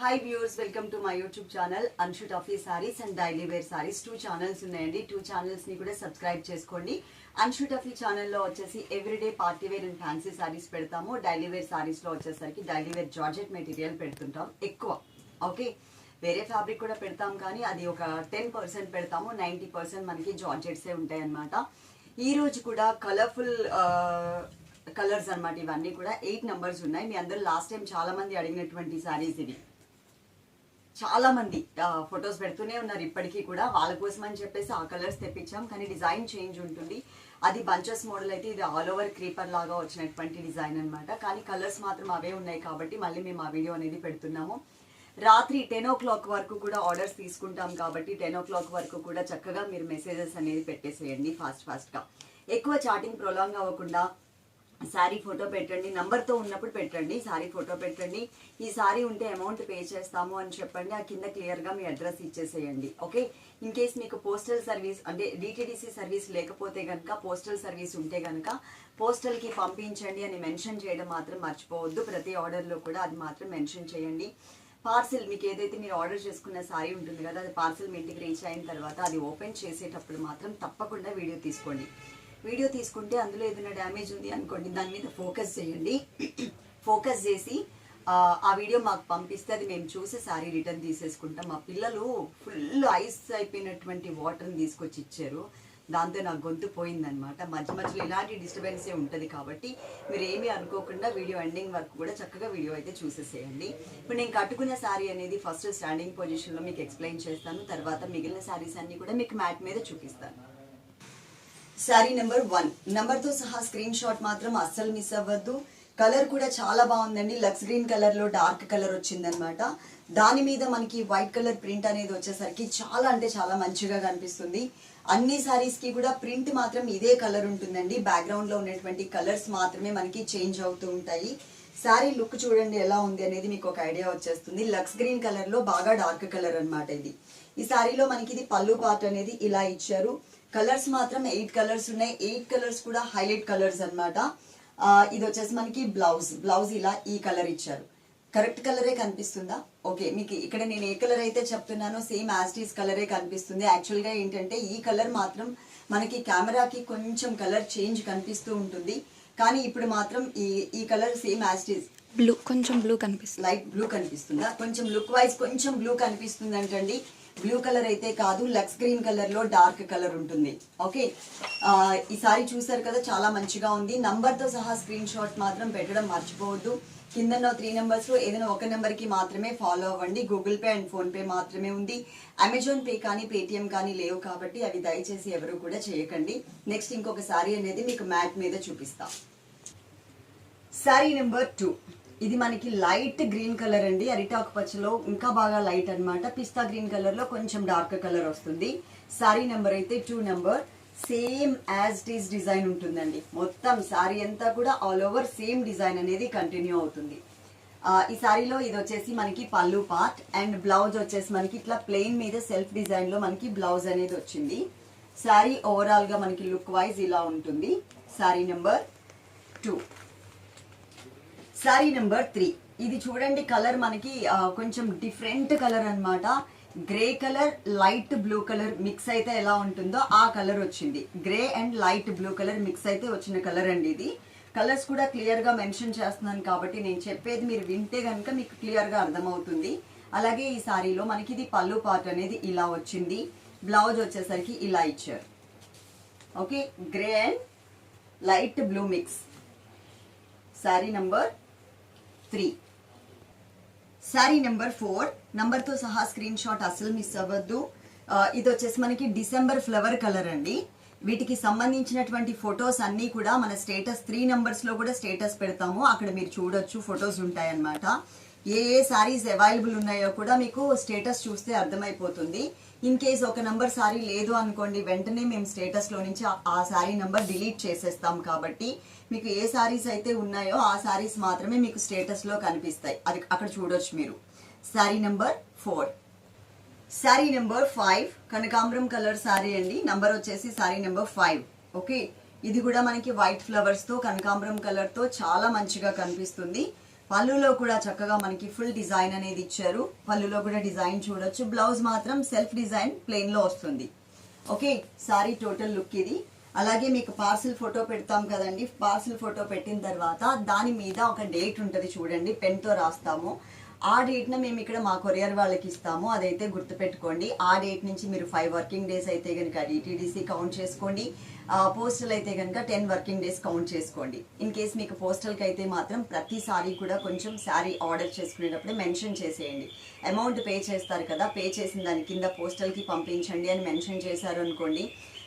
Hi viewers welcome to my YouTube channel Anshu Taffy saris and daily wear saris two channels ఉన్నాయండి. Two ఛానల్స్ని కూడా subscribe చేసుకోండి. Anshu Tuffy ఛానల్లో వచ్చేసి everyday party wear and fancy saris పెడతాము. Daily wear సారీస్లో వచ్చేసరికి డైలీ వేర్ జార్జెట్ మెటీరియల్ పెడుతుంటాం ఎక్కువ. ఓకే వేరే ఫ్యాబ్రిక్ కూడా పెడతాం కానీ అది ఒక టెన్ పర్సెంట్ పెడతాము. నైంటీ పర్సెంట్ మనకి జార్జెట్సే ఉంటాయి అన్నమాట. ఈ రోజు కూడా కలర్ఫుల్ కలర్స్ అన్నమాట. ఇవన్నీ కూడా ఎయిట్ నెంబర్స్ ఉన్నాయి. మీ అందరూ లాస్ట్ టైం చాలా మంది అడిగినటువంటి సారీస్ ఇవి. చాలా మంది ఫొటోస్ పెడుతూనే ఉన్నారు ఇప్పటికీ కూడా. వాళ్ళ కోసం అని చెప్పేసి ఆ కలర్స్ తెప్పించాం. కానీ డిజైన్ చేంజ్ ఉంటుంది. అది బంచెస్ మోడల్ అయితే ఇది ఆల్ ఓవర్ క్రీపర్ లాగా వచ్చినటువంటి డిజైన్ అన్నమాట. కానీ కలర్స్ మాత్రం అవే ఉన్నాయి కాబట్టి మళ్ళీ మేము ఆ వీడియో అనేది పెడుతున్నాము. రాత్రి టెన్ ఓ క్లాక్ వరకు కూడా ఆర్డర్స్ తీసుకుంటాం కాబట్టి టెన్ ఓ క్లాక్ వరకు కూడా చక్కగా మీరు మెసేజెస్ అనేది పెట్టేసేయండి ఫాస్ట్ ఫాస్ట్గా. ఎక్కువ చాటింగ్ ప్రొలాంగ్ అవ్వకుండా శారీ ఫోటో పెట్టండి నంబర్తో ఉన్నప్పుడు పెట్టండి శారీ ఫోటో పెట్టండి. ఈ శారీ ఉంటే అమౌంట్ పే చేస్తాము అని చెప్పండి ఆ కింద క్లియర్గా మీ అడ్రస్ ఇచ్చేసేయండి ఓకే ఇన్ కేస్ మీకు పోస్టల్ సర్వీస్ అంటే డీటీడీసీ సర్వీస్ లేకపోతే కనుక పోస్టల్ సర్వీస్ ఉంటే కనుక పోస్టల్కి పంపించండి అని మెన్షన్ చేయడం మాత్రం మర్చిపోవద్దు. ప్రతి ఆర్డర్లో కూడా అది మాత్రం మెన్షన్ చేయండి. పార్సిల్ మీకు ఏదైతే మీరు ఆర్డర్ చేసుకున్న సారీ ఉంటుంది కదా అది పార్సిల్ మీ ఇంటికి రీచ్ అయిన తర్వాత అది ఓపెన్ చేసేటప్పుడు మాత్రం తప్పకుండా వీడియో తీసుకోండి. వీడియో తీసుకుంటే అందులో ఏదైనా డ్యామేజ్ ఉంది అనుకోండి దాని మీద ఫోకస్ చేయండి. ఫోకస్ చేసి ఆ, వీడియో మాకు పంపిస్తే అది మేము చూసి సారీ రిటర్న్ తీసేసుకుంటాం. మా పిల్లలు ఫుల్ ఐస్ అయిపోయినటువంటి వాటర్ని తీసుకొచ్చి ఇచ్చారు. దాంతో నా గొంతు పోయిందనమాట మధ్య మధ్యలో ఇలాంటి డిస్టర్బెన్సే ఉంటుంది కాబట్టి మీరు ఏమీ అనుకోకుండా వీడియో ఎండింగ్ వరకు కూడా చక్కగా వీడియో అయితే చూసేసేయండి. ఇప్పుడు నేను కట్టుకున్న శారీ అనేది ఫస్ట్ స్టాండింగ్ పొజిషన్లో మీకు ఎక్స్ప్లెయిన్ చేస్తాను. తర్వాత మిగిలిన శారీస్ అన్నీ కూడా మీకు మ్యాట్ మీద చూపిస్తాను. Sari number one. నెంబర్తో సహా స్క్రీన్ షాట్ మాత్రం అస్సలు మిస్ అవ్వద్దు. కలర్ కూడా చాలా బాగుందండి. లక్స్ గ్రీన్ కలర్లో డార్క్ కలర్ వచ్చిందనమాట దాని మీద మనకి వైట్ కలర్ ప్రింట్ అనేది వచ్చేసరికి చాలా అంటే చాలా మంచిగా కనిపిస్తుంది. అన్ని శారీస్కి కూడా ప్రింట్ మాత్రం ఇదే కలర్ ఉంటుందండి. బ్యాక్గ్రౌండ్లో ఉన్నటువంటి కలర్స్ మాత్రమే మనకి చేంజ్ అవుతూ ఉంటాయి. శారీ లుక్ చూడండి ఎలా ఉంది అనేది మీకు ఒక ఐడియా వచ్చేస్తుంది. లక్స్ గ్రీన్ కలర్లో బాగా డార్క్ కలర్ అనమాట ఇది. ఈ శారీలో మనకి ఇది పళ్ళు పార్ట్ అనేది ఇలా ఇచ్చారు. కలర్స్ మాత్రం ఎయిట్ కలర్స్ ఉన్నాయి. ఎయిట్ కలర్స్ కూడా హైలైట్ కలర్స్ అన్నమాట. ఆ, ఇది వచ్చేసి మనకి బ్లౌజ్. బ్లౌజ్ ఇలా ఈ కలర్ ఇచ్చారు. కరెక్ట్ కలరే కనిపిస్తుందా? ఓకే మీకు ఇక్కడ నేను ఏ కలర్ అయితే చెప్తున్నానో సేమ్ యాస్టీస్ కలరే కనిపిస్తుంది. యాక్చువల్గా ఏంటంటే ఈ కలర్ మాత్రం మనకి కెమెరాకి కొంచెం కలర్ చేంజ్ కనిపిస్తూ ఉంటుంది. కానీ ఇప్పుడు మాత్రం ఈ ఈ కలర్ సేమ్ యాస్టీస్ బ్లూ కొంచెం బ్లూ కనిపిస్తుంది. లైట్ బ్లూ కనిపిస్తుందా? కొంచెం లుక్ వైజ్ కొంచెం బ్లూ కనిపిస్తుంది అంటండి బ్లూ కలర్ అయితే కాదు లక్స్ గ్రీన్ కలర్లో డార్క్ కలర్ ఉంటుంది. ఓకే? ఈసారి చూసారు కదా చాలా మంచిగా ఉంది. నంబర్తో సహా స్క్రీన్ షాట్ మాత్రం పెట్టడం మర్చిపోవద్దు. కింద త్రీ నెంబర్స్లో ఏదైనా ఒక నెంబర్కి మాత్రమే ఫాలో అవ్వండి. గూగుల్ పే అండ్ ఫోన్పే మాత్రమే ఉంది. అమెజాన్ పే కానీ పేటిఎం కానీ లేవు కాబట్టి అవి దయచేసి ఎవరు కూడా చేయకండి. నెక్స్ట్ ఇంకొక సారీ అనేది మీకు మ్యాట్ మీద చూపిస్తాం. శారీ నెంబర్ టూ ఇది మనకి లైట్ గ్రీన్ కలర్ అండి. అరిటాకు పచ్చలో ఇంకా బాగా లైట్ అన్నమాట. పిస్తా గ్రీన్ కలర్లో కొంచెం డార్క్ కలర్ వస్తుంది. శారీ నెంబర్ అయితే two number. Same as it design ఉంటుందండి. మొత్తం శారీ అంతా కూడా ఆల్ ఓవర్ సేమ్ డిజైన్ అనేది కంటిన్యూ అవుతుంది. ఈ సారీలో ఇది వచ్చేసి మనకి పళ్ళు పార్ట్ అండ్ బ్లౌజ్ వచ్చేసి మనకి ఇట్లా ప్లెయిన్ మీద సెల్ఫ్ డిజైన్లో మనకి బ్లౌజ్ అనేది వచ్చింది. శారీ ఓవరాల్గా మనకి లుక్ వైజ్ ఇలా ఉంటుంది. Sari number two. Sari number three ఇది చూడండి కలర్ మనకి కొంచెం డిఫరెంట్ కలర్ అన్నమాట. Grey colour light blue colour mix అయితే ఎలా ఉంటుందో ఆ కలర్ వచ్చింది. Grey and light blue colour mix అయితే వచ్చిన కలర్ అండి ఇది. కలర్స్ కూడా క్లియర్గా మెన్షన్ చేస్తున్నాను కాబట్టి నేను చెప్పేది మీరు వింటే కనుక మీకు క్లియర్గా అర్థమవుతుంది. అలాగే ఈ సారీలో మనకి ఇది పళ్ళు పార్ట్ అనేది ఇలా వచ్చింది. బ్లౌజ్ వచ్చేసరికి ఇలా ఇచ్చారు. Okay grey and light blue mix sari number three sari number ఫోర్తో సహా స్క్రీన్ షాట్ అసలు మిస్ అవ్వద్దు. Uh, ఇది వచ్చేసి మనకి డిసెంబర్ ఫ్లవర్ కలర్ అండి. వీటికి సంబంధించినటువంటి ఫొటోస్ అన్నీ కూడా మన స్టేటస్ త్రీ నెంబర్స్లో కూడా స్టేటస్ పెడతాము. అక్కడ మీరు చూడొచ్చు ఫొటోస్ ఉంటాయన్నమాట. ఏ ఏ శారీస్ అవైలబుల్ ఉన్నాయో కూడా మీకు స్టేటస్ చూస్తే అర్థమైపోతుంది. ఇన్ కేస్ ఒక నంబర్ సారీ లేదు అనుకోండి వెంటనే మేము స్టేటస్లో నుంచి ఆ- సారీ నంబర్ డిలీట్ చేసేస్తాం కాబట్టి మీకు ఏ సారీస్ అయితే ఉన్నాయో ఆ సారీస్ మాత్రమే మీకు స్టేటస్లో కనిపిస్తాయి. అది అక్కడ చూడొచ్చు మీరు. Sari number four sari number five కనకాంబరం కలర్ శారీ అండి. నంబర్ వచ్చేసి శారీ నెంబర్ ఫైవ్ ఓకే ఇది కూడా మనకి వైట్ ఫ్లవర్స్తో కనకాంబరం కలర్తో చాలా మంచిగా కనిపిస్తుంది. పళ్ళులో కూడా చక్కగా మనకి ఫుల్ డిజైన్ అనేది ఇచ్చారు. పళ్ళులో కూడా డిజైన్ చూడొచ్చు. బ్లౌజ్ మాత్రం సెల్ఫ్ డిజైన్ ప్లెయిన్లో వస్తుంది. ఓకే సారీ టోటల్ లుక్ ఇది. అలాగే మీకు పార్సిల్ ఫోటో పెడతాం కదండి. పార్సిల్ ఫోటో పెట్టిన తర్వాత దాని మీద ఒక డేట్ ఉంటుంది చూడండి. పెన్తో రాస్తాము. ఆ డేట్న మేము ఇక్కడ మా కొరియర్ వాళ్ళకి ఇస్తాము. అదైతే గుర్తుపెట్టుకోండి. ఆ డేట్ నుంచి మీరు ఫైవ్ వర్కింగ్ డేస్ అయితే కనుక డిటీడీసీ కౌంట్ చేసుకోండి. పోస్టల్ అయితే కనుక టెన్ వర్కింగ్ డేస్ కౌంట్ చేసుకోండి. ఇన్ కేస్ మీకు పోస్టల్కి అయితే మాత్రం ప్రతిసారి కూడా కొంచెం శారీ ఆర్డర్ చేసుకునేటప్పుడు మెన్షన్ చేసేయండి. అమౌంట్ పే చేస్తారు కదా పే చేసిన దాని కింద పోస్టల్కి పంపించండి అని మెన్షన్ చేశారు అనుకోండి.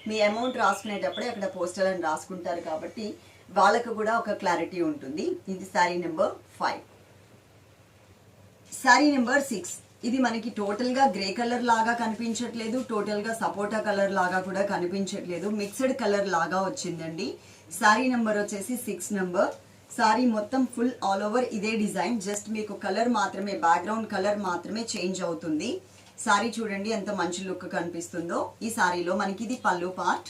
మీ అమౌంట్ రాసుకునేటప్పుడే అక్కడ పోస్టల్ అని రాసుకుంటారు కాబట్టి వాళ్ళకు కూడా ఒక క్లారిటీ ఉంటుంది. ఇది sari number five sari number six ఇది మనకి టోటల్గా గ్రే కలర్ లాగా కనిపించట్లేదు. టోటల్గా సపోటా కలర్ లాగా కూడా కనిపించట్లేదు. మిక్స్డ్ కలర్ లాగా వచ్చిందండి. శారీ నెంబర్ వచ్చేసి సిక్స్ నెంబర్ శారీ మొత్తం ఫుల్ ఆల్ ఓవర్ ఇదే డిజైన్ జస్ట్ మీకు కలర్ మాత్రమే బ్యాక్గ్రౌండ్ కలర్ మాత్రమే చేంజ్ అవుతుంది. శారీ చూడండి ఎంత మంచి లుక్ కనిపిస్తుందో. ఈ శారీలో మనకి ఇది పళ్ళు పార్ట్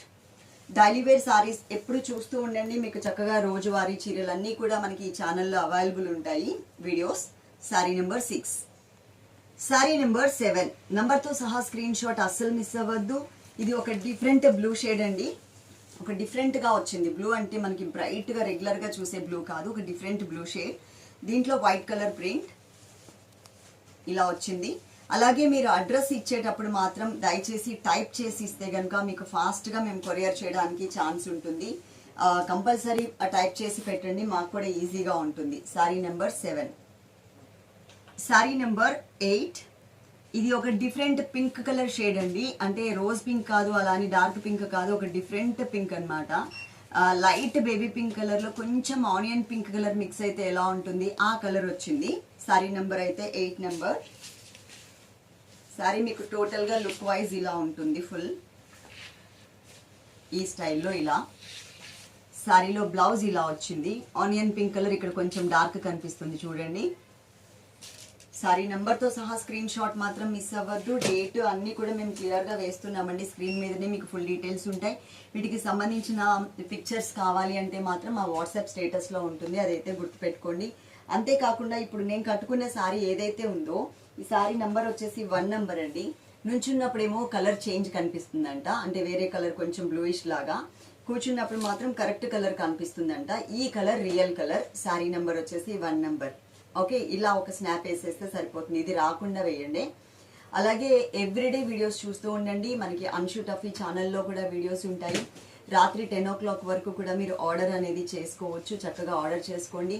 డైలీ వేర్ సారీస్ ఎప్పుడు చూస్తూ ఉండండి. మీకు చక్కగా రోజువారీ చీరలు అన్నీ కూడా మనకి ఈ ఛానల్లో అవైలబుల్ ఉంటాయి. Videos sari number six sari number seven నెంబర్తో సహా స్క్రీన్ షాట్ అస్సలు మిస్ అవ్వద్దు. ఇది ఒక డిఫరెంట్ బ్లూ షేడ్ అండి. ఒక డిఫరెంట్గా వచ్చింది. బ్లూ అంటే మనకి బ్రైట్గా రెగ్యులర్గా చూసే బ్లూ కాదు. ఒక డిఫరెంట్ బ్లూ షేడ్ దీంట్లో వైట్ కలర్ ప్రింట్ ఇలా వచ్చింది. అలాగే మీరు అడ్రస్ ఇచ్చేటప్పుడు మాత్రం దయచేసి టైప్ చేసి ఇస్తే కనుక మీకు ఫాస్ట్గా మేము కొరియర్ చేయడానికి ఛాన్స్ ఉంటుంది. కంపల్సరీ టైప్ చేసి పెట్టండి. మాకు కూడా ఈజీగా ఉంటుంది. Sari number seven sari number eight. ఇది ఒక డిఫరెంట్ పింక్ కలర్ షేడ్ అండి. అంటే రోజ్ పింక్ కాదు అలా అని డార్క్ పింక్ కాదు ఒక డిఫరెంట్ పింక్ అనమాట లైట్ బేబీ పింక్ కలర్లో కొంచెం ఆనియన్ పింక్ కలర్ మిక్స్ అయితే ఎలా ఉంటుంది ఆ కలర్ వచ్చింది. శారీ నెంబర్ అయితే ఎయిట్ నెంబర్. సారీ మీకు టోటల్గా లుక్ వైజ్ ఇలా ఉంటుంది ఫుల్. ఈ స్టైల్లో ఇలా. శారీలో బ్లౌజ్ ఇలా వచ్చింది. ఆనియన్ పింక్ కలర్ ఇక్కడ కొంచెం డార్క్ కనిపిస్తుంది చూడండి. సారీ నెంబర్తో సహా స్క్రీన్ షాట్ మాత్రం మిస్ అవ్వద్దు. డేట్ అన్నీ కూడా మేము క్లియర్గా వేస్తున్నామండి. స్క్రీన్ మీదనే మీకు ఫుల్ డీటెయిల్స్ ఉంటాయి. వీటికి సంబంధించిన పిక్చర్స్ కావాలి అంటే మాత్రం మా వాట్సాప్ స్టేటస్లో ఉంటుంది. అదైతే గుర్తుపెట్టుకోండి. అంతేకాకుండా ఇప్పుడు నేను కట్టుకున్న సారీ ఏదైతే ఉందో ఈ సారీ నెంబర్ వచ్చేసి వన్ నెంబర్ అండి. నుంచున్నప్పుడేమో కలర్ చేంజ్ కనిపిస్తుందంట. అంటే వేరే కలర్ కొంచెం బ్లూయిష్ లాగా. కూర్చున్నప్పుడు మాత్రం కరెక్ట్ కలర్ కనిపిస్తుందంట. ఈ colour real colour sari number వచ్చేసి వన్ నెంబర్ ఓకే ఇలా ఒక స్నాప్ వేసేస్తే సరిపోతుంది. ఇది రాకుండా వేయండి. అలాగే ఎవ్రీడే వీడియోస్ చూస్తూ ఉండండి. మనకి అన్షు టఫీ ఛానల్లో కూడా వీడియోస్ ఉంటాయి. రాత్రి టెన్ ఓ క్లాక్ వరకు కూడా మీరు ఆర్డర్ అనేది చేసుకోవచ్చు. చక్కగా ఆర్డర్ చేసుకోండి.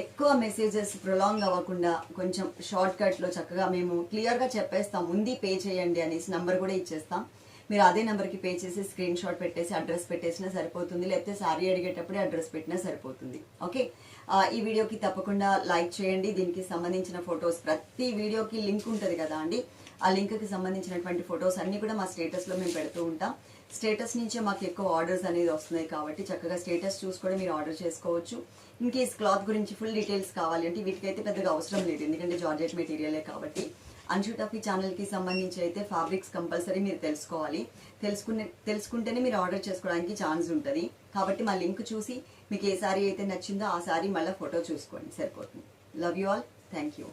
ఎక్కువ మెసేజెస్ ప్రొలాంగ్ అవ్వకుండా కొంచెం షార్ట్ కట్లో చక్కగా మేము క్లియర్గా చెప్పేస్తాం. ఉంది పే చేయండి అనేసి నంబర్ కూడా ఇచ్చేస్తాం. మీరు అదే నెంబర్కి పే చేసి స్క్రీన్ షాట్ పెట్టేసి అడ్రస్ పెట్టేసినా సరిపోతుంది. లేకపోతే సారీ అడిగేటప్పుడే అడ్రస్ పెట్టినా సరిపోతుంది. ఓకే? ఈ వీడియోకి తప్పకుండా లైక్ చేయండి. దీనికి సంబంధించిన ఫొటోస్ ప్రతి వీడియోకి లింక్ ఉంటుంది కదా అండి? ఆ లింక్కి సంబంధించినటువంటి ఫొటోస్ అన్నీ కూడా మా స్టేటస్లో మేము పెడుతూ ఉంటాం. స్టేటస్ నుంచే మాకు ఎక్కువ ఆర్డర్స్ అనేది వస్తున్నాయి కాబట్టి చక్కగా స్టేటస్ చూసి కూడా మీరు ఆర్డర్ చేసుకోవచ్చు. ఇన్ కేస్ క్లాత్ గురించి ఫుల్ డీటెయిల్స్ కావాలి అంటే వీటికైతే పెద్దగా అవసరం లేదు. ఎందుకంటే జార్జెట్ మెటీరియలే కాబట్టి. అన్షూటఫీ ఛానల్కి సంబంధించి అయితే ఫ్యాబ్రిక్స్ కంపల్సరీ మీరు తెలుసుకోవాలి. తెలుసుకునే తెలుసుకుంటేనే మీరు ఆర్డర్ చేసుకోవడానికి ఛాన్స్ ఉంటుంది. కాబట్టి మా లింక్ చూసి మీకు ఏ సారీ అయితే నచ్చిందో ఆ సారీ మళ్ళీ ఫోటో చూసుకోండి. సరిపోతుంది. Love you all thank you